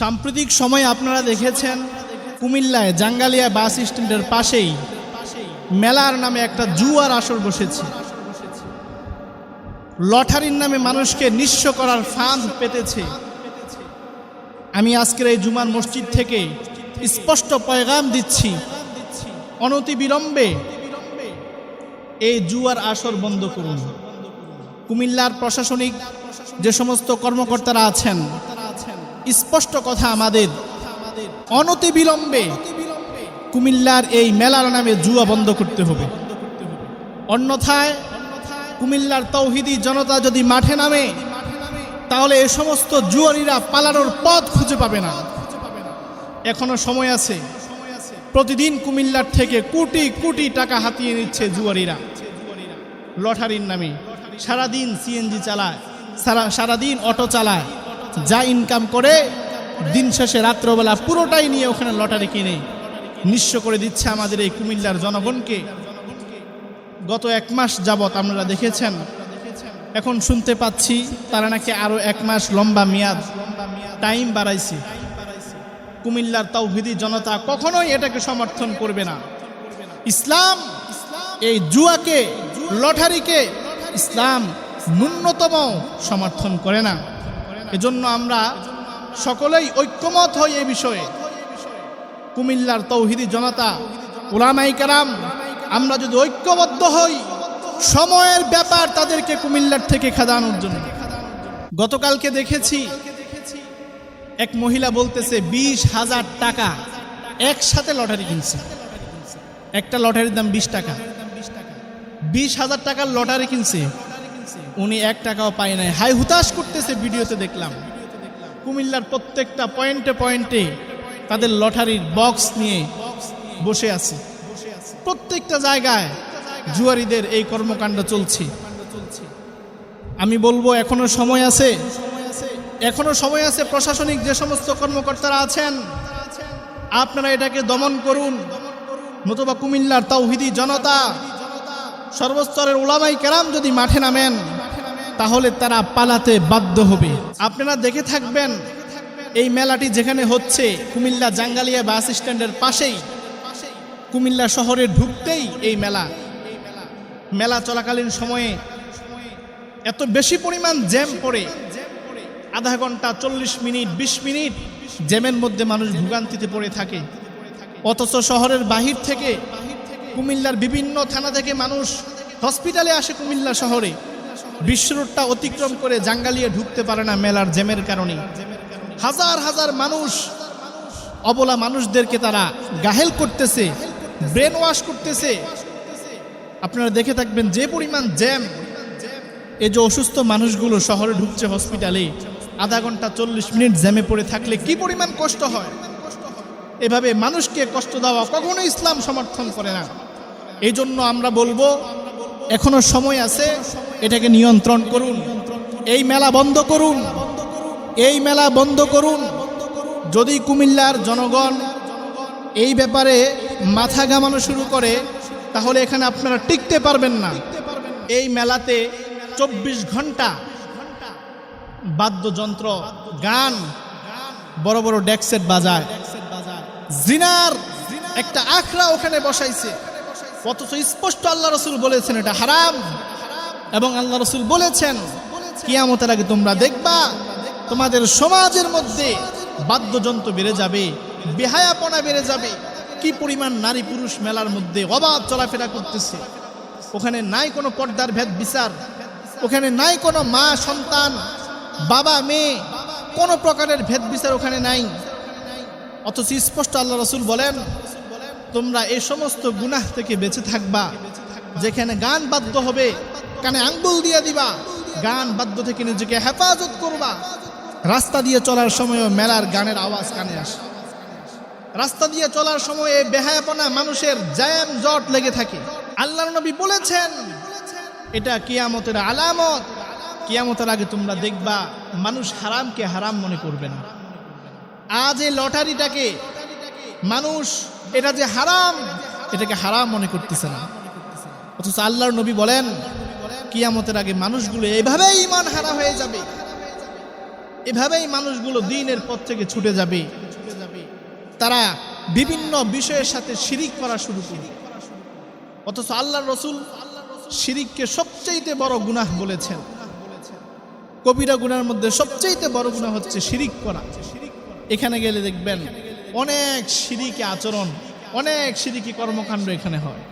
সাম্প্রতিক সময়ে আপনারা দেখেছেন কুমিল্লায় জাঙ্গালিয়া বাস স্ট্যান্ডের পাশেই মেলার নামে একটা জুয়ার আসর বসেছে। লটারির নামে মানুষকে নিঃস্ব করার ফাঁদ পেতেছে। আমি আজকের এই জুমার মসজিদ থেকে স্পষ্ট পয়গাম দিচ্ছি অনতি বিলম্বে এই জুয়ার আসর বন্ধ করুন। কুমিল্লার প্রশাসনিক যে সমস্ত কর্মকর্তারা আছেন স্পষ্ট কথা আমাদের। অনতি বিলম্বে কুমিল্লার এই মেলার নামে জুয়া বন্ধ করতে হবে। অন্যথায় কুমিল্লার তৌহিদি জনতা যদি মাঠে নামে, তাহলে এ সমস্ত জুয়ারিরা পালানোর পথ খুঁজে পাবে না। এখনও সময় আছে। প্রতিদিন কুমিল্লার থেকে কোটি কোটি টাকা হাতিয়ে নিচ্ছে জুয়ারিরা। লটারির নামে। সারাদিন সিএনজি চালায়, সারা সারাদিন অটো চালায়। যা ইনকাম করে, দিন শেষে রাত্রবেলা পুরোটাই নিয়ে ওখানে লটারি কিনে নিঃস্ব করে দিচ্ছে আমাদের এই কুমিল্লার জনগণকে। গত এক মাস যাবৎ আপনারা দেখেছেন, এখন শুনতে পাচ্ছি তারা নাকি আরও এক মাস লম্বা মেয়াদ, টাইম বাড়াইছে। কুমিল্লার তাওহিদি জনতা কখনোই এটাকে সমর্থন করবে না। ইসলাম এই জুয়াকে, লটারিকে ইসলাম ন্যূনতম সমর্থন করে না। এজন্য আমরা সকলেই ঐক্যমত হই এ বিষয়ে। কুমিল্লার তৌহিদি জনতা ওলামাই কারাম, আমরা যদি ঐক্যবদ্ধ হই, সময়ের ব্যাপার তাদেরকে কুমিল্লার থেকে খাদানোর জন্য। গতকালকে দেখেছি, এক মহিলা বলতেছে, বিশ হাজার টাকা একসাথে লটারি কিনছে। একটা লটারির দাম বিশ টাকা। বিশ হাজার টাকার লটারি কিনছে। উনি এক টাকাও পায় নাই। হাই হুতাশ করতেছে ভিডিওতে দেখলাম। কুমিল্লার প্রত্যেকটা পয়েন্টে পয়েন্টে তাদের লটারির বক্স নিয়ে বসে আছে। প্রত্যেকটা জায়গায় জুয়ারিদের এই কর্মকাণ্ড চলছে। আমি বলব, এখনও সময় আছে। এখনও সময় আছে প্রশাসনিক যে সমস্ত কর্মকর্তারা আছেন। আপনারা এটাকে দমন করুন। নতুবা কুমিল্লার তাওহিদি জনতা সর্বস্তরের ওলামাই কেরাম যদি মাঠে নামেন, তাহলে তারা পালাতে বাধ্য হবে। আপনারা দেখে থাকবেন, এই মেলাটি যেখানে হচ্ছে, কুমিল্লা জাঙ্গালিয়া বাস স্ট্যান্ডের পাশেই। কুমিল্লা শহরে ঢুকতেই এই মেলা। মেলা চলাকালীন সময়ে এত বেশি পরিমাণ জ্যাম পড়ে, আধা ঘণ্টা চল্লিশ মিনিট ২০ মিনিট জ্যামের মধ্যে মানুষ ভোগান্তিতে পড়ে থাকে। অথচ শহরের বাহির থেকে কুমিল্লার বিভিন্ন থানা থেকে মানুষ হসপিটালে আসে কুমিল্লা শহরে। বিশ্ব রোডটা অতিক্রম করে জাঙ্গালিয়ে ঢুকতে পারে না মেলার জ্যামের কারণে। হাজার হাজার মানুষ, অবলা মানুষদেরকে তারা গাহেল করতেছে ব্রেন ওয়াশ করতেছে। আপনারা দেখে থাকবেন যে পরিমাণ জ্যাম। এই যে অসুস্থ মানুষগুলো শহরে ঢুকছে হসপিটালে, আধা ঘণ্টা চল্লিশ মিনিট জ্যামে পড়ে থাকলে কি পরিমাণ কষ্ট হয়? এভাবে মানুষকে কষ্ট দেওয়া কখনো ইসলাম সমর্থন করে না। এই জন্য আমরা বলব, এখনও সময় আছে, এটাকে নিয়ন্ত্রণ করুন। এই মেলা বন্ধ করুন। এই মেলা বন্ধ করুন। যদি কুমিল্লার জনগণ এই ব্যাপারে মাথা ঘামানো শুরু করে, তাহলে এখানে আপনারা টিকতে পারবেন না। এই মেলাতে চব্বিশ ঘণ্টা বাদ্যযন্ত্র, গান, বড় বড় ডেক্সেট বাজায়। জিনার একটা আখড়া ওখানে বসাইছে। অথচ স্পষ্ট আল্লাহ রসুল বলেছেন এটা হারাম। এবং আল্লাহ রসুল বলেছেন, কিয়ামতের আগে তোমরা দেখবা, তোমাদের সমাজের মধ্যে বাদ্যযন্ত্র বেড়ে যাবে, বেহায়াপনা বেড়ে যাবে। কি পরিমাণ নারী পুরুষ মেলার মধ্যে অবাধ চলাফেরা করতেছে। ওখানে নাই কোনো পর্দার ভেদ বিচার। ওখানে নাই কোনো মা সন্তান, বাবা, মেয়ে, কোনো প্রকারের ভেদ বিচার ওখানে নাই। অথচ স্পষ্ট আল্লাহ রসুল বলেন, তোমরা এই সমস্ত গুনাহ থেকে বেঁচে থাকবা। যেখানে গান বাদ্য হবে, কানে আঙ্গুল দিয়ে দিবা। গান বাদ্য থেকে নিজেকে হেফাজত করবা। রাস্তা দিয়ে চলার সময় মেলার গানের আওয়াজ কানে আসে। রাস্তা দিয়ে চলার সময় এই বেহায়াপনা মানুষের জ্যাম জট লেগে থাকে। আল্লাহ নবী বলেছেন, এটা কিয়ামতের আলামত। কিয়ামতের আগে তোমরা দেখবা, মানুষ হারামকে হারাম মনে করবে না। আজ এই লটারিটাকে মানুষ, এটা যে হারাম, এটাকে হারাম মনে করতেছে না। অথচ আল্লাহর নবী বলেন, কিয়ামতের আগে মানুষগুলো এভাবেই ইমান হারা হয়ে যাবে। এভাবেই মানুষগুলো দিনের পথ থেকে ছুটে যাবে। তারা বিভিন্ন বিষয়ের সাথে শিরিক করা শুরু করবে। অথচ আল্লাহ রসুল শিরিককে সবচাইতে বড় গুনাহ বলেছেন। কবিরা গুনার মধ্যে সবচাইতে বড় গুনাহ হচ্ছে শিরিক করা। এখানে গেলে দেখবেন অনেক সিরিকি আচরণ অনেক সিরিকি কর্মকাণ্ড এখানে হয়।